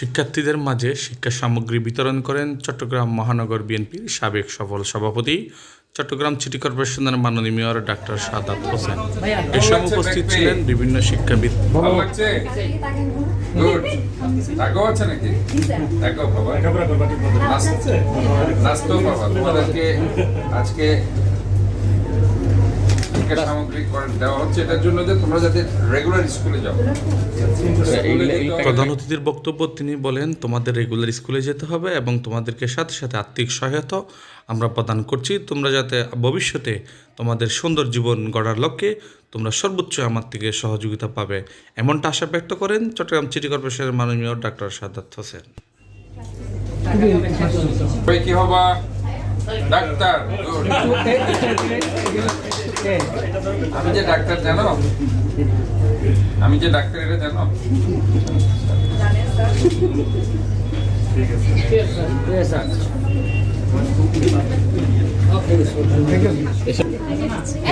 শিক্ষার্থীদের মাঝে শিক্ষা সামগ্রী বিতরণ করেন চট্টগ্রাম মহানগর বিএনপির সাবেক সফল সভাপতি চট্টগ্রাম সিটি কর্পোরেশনের মাননীয় মেয়র ডাক্তার সাদাত হোসেন। এ সময় উপস্থিত ছিলেন বিভিন্ন শিক্ষাবিদ। ভালো শিক্ষা সামগ্রী দেওয়া হচ্ছে এটার জন্য যে তোমরা যাতে রেগুলার স্কুলে যাও। প্রধান অতিথির বক্তব্য তিনি বলেন তোমাদের রেগুলার স্কুলে যেতে হবে এবং তোমাদেরকে সাথে সাথে আর্থিক সহায়তা আমরা প্রদান করছি। তোমরা যাতে ভবিষ্যতে তোমাদের সুন্দর জীবন গড়ার লক্ষ্যে তোমরা সর্বোচ্চ আমার থেকে সহযোগিতা পাবে। এমনটা আশা ব্যক্ত করেন চট্টগ্রাম সিটি কর্পোরেশনের মাননীয় ডাক্তার সাদাত হোসেন। কি হবা? ডাক্তার আমি যে ডাক্তার জানো? আমি যে ডাক্তার এটা জানো?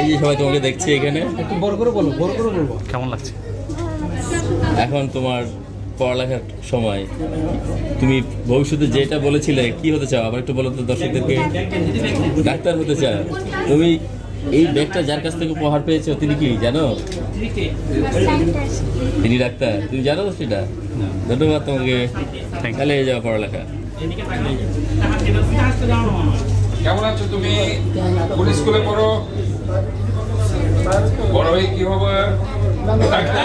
এই সবাই তোমাকে দেখছি এখানে। বড় করে বলো বড় করে বলব। কেমন লাগছে? এখন তোমার পড়ালেখার সময় তুমি ভবিষ্যতে যেটা বলেছিলে, কি হতে চাও? আবার একটু বলো তো দর্শকদেরকে। ডাক্তার হতে চাও। তুমি এই ব্যাগটা যার কাছ থেকে উপহার পেয়েছ, তিনি কি, জানো? তিনি ডাক্তার। তুমি জানো সেটা? ধন্যবাদ তোমাকে। তাহলে এই যাও পড়ালেখা। কেমন আছো তুমি? কোন স্কুলে পড়ো? বড় হয়ে কি হবে? ডাক্তার